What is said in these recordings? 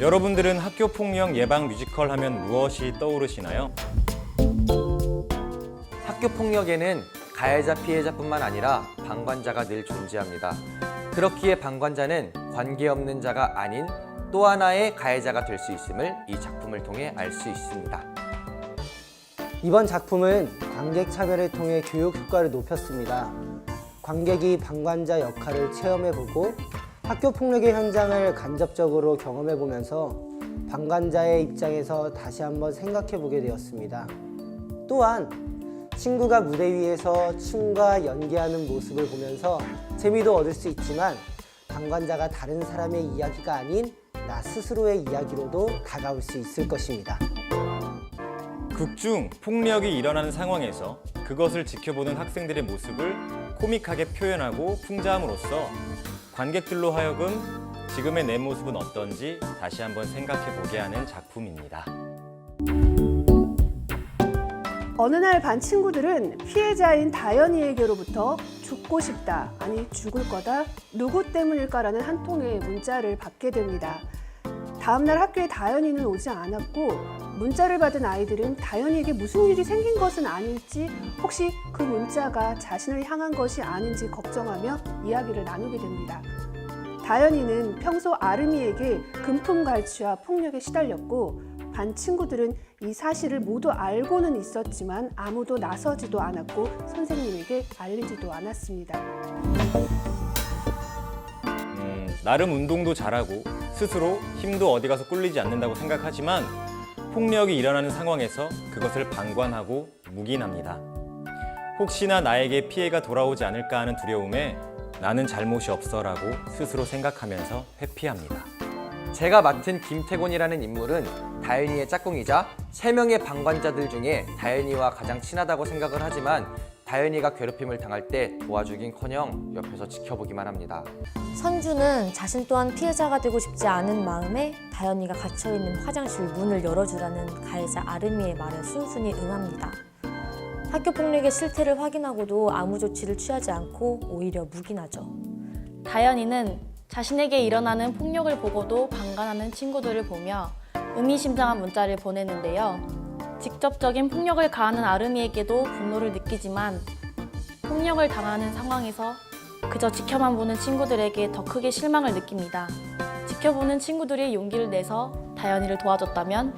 여러분들은 학교 폭력 예방 뮤지컬 하면 무엇이 떠오르시나요? 학교 폭력에는 가해자 피해자뿐만 아니라 방관자가 늘 존재합니다. 그렇기에 방관자는 관계없는 자가 아닌 또 하나의 가해자가 될 수 있음을 이 작품을 통해 알 수 있습니다. 이번 작품은 관객 차별을 통해 교육 효과를 높였습니다. 관객이 방관자 역할을 체험해보고 학교 폭력의 현장을 간접적으로 경험해 보면서 방관자의 입장에서 다시 한번 생각해 보게 되었습니다. 또한 친구가 무대 위에서 춤과 연기하는 모습을 보면서 재미도 얻을 수 있지만 방관자가 다른 사람의 이야기가 아닌 나 스스로의 이야기로도 다가올 수 있을 것입니다. 극중 폭력이 일어나는 상황에서 그것을 지켜보는 학생들의 모습을 코믹하게 표현하고 풍자함으로써 관객들로 하여금 지금의 내 모습은 어떤지 다시 한번 생각해 보게 하는 작품입니다. 어느 날 반 친구들은 피해자인 다현이에게로부터 죽고 싶다, 아니 죽을 거다, 누구 때문일까라는 한 통의 문자를 받게 됩니다. 다음 날 학교에 다현이는 오지 않았고 문자를 받은 아이들은 다현이에게 무슨 일이 생긴 것은 아닐지 혹시 그 문자가 자신을 향한 것이 아닌지 걱정하며 이야기를 나누게 됩니다. 다현이는 평소 아름이에게 금품 갈취와 폭력에 시달렸고 반 친구들은 이 사실을 모두 알고는 있었지만 아무도 나서지도 않았고 선생님에게 알리지도 않았습니다. 음, 나름 운동도 잘하고 스스로 힘도 어디 가서 꿀리지 않는다고 생각하지만 폭력이 일어나는 상황에서 그것을 방관하고 묵인합니다. 혹시나 나에게 피해가 돌아오지 않을까 하는 두려움에 나는 잘못이 없어라고 스스로 생각하면서 회피합니다. 제가 맡은 김태곤이라는 인물은 다현이의 짝꿍이자 세명의 방관자들 중에 다현이와 가장 친하다고 생각을 하지만 다현이가 괴롭힘을 당할 때 도와주긴커녕 옆에서 지켜보기만 합니다. 선주는 자신 또한 피해자가 되고 싶지 않은 마음에 다현이가 갇혀있는 화장실 문을 열어주라는 가해자 아름이의 말에 순순히 응합니다. 학교 폭력의 실태를 확인하고도 아무 조치를 취하지 않고 오히려 묵인하죠. 다현이는 자신에게 일어나는 폭력을 보고도 방관하는 친구들을 보며 의미심장한 문자를 보내는데요. 직접적인 폭력을 가하는 아름이에게도 분노를 느끼지만 폭력을 당하는 상황에서 그저 지켜만 보는 친구들에게 더 크게 실망을 느낍니다. 지켜보는 친구들이 용기를 내서 다현이를 도와줬다면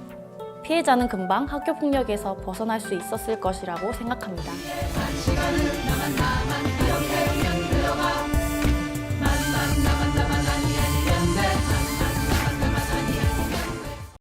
피해자는 금방 학교 폭력에서 벗어날 수 있었을 것이라고 생각합니다.